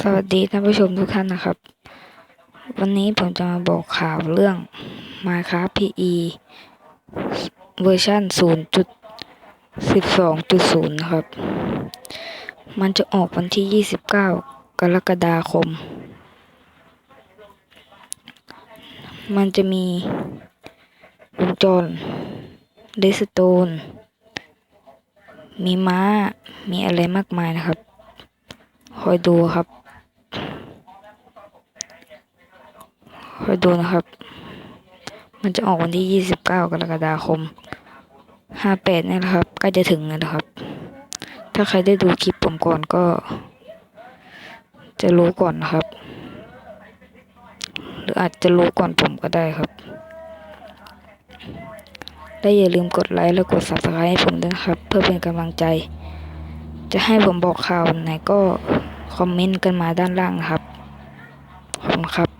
สวัสดีท่านผู้ชมทุกท่านนะครับ วันนี้ผมจะมาบอกข่าวเรื่อง Minecraft PE เวอร์ชัน0.12.0 นะครับ มันจะออกวันที่ 29 กรกฎาคม มันจะมีวงจรเดสโตนมีม้า มีอะไรมากมายนะครับ คอยดูครับ คอยดูนะครับ มันจะออกวันที่ 29 กรกฎาคม 58นี่แหละครับใกล้จะถึงแล้วนะครับ ถ้าใครได้ดูคลิปผมก่อนก็ จะรู้ก่อนนะครับ หรืออาจจะรู้ก่อนผมก็ได้ครับและอย่าลืมกดไลค์และกด subscribe ให้ผมด้วยครับ เพื่อเป็นกำลังใจ จะให้ผมบอกข่าวไหนก็ คอมเมนต์กันมาด้านล่างนะครับ ขอบคุณครับ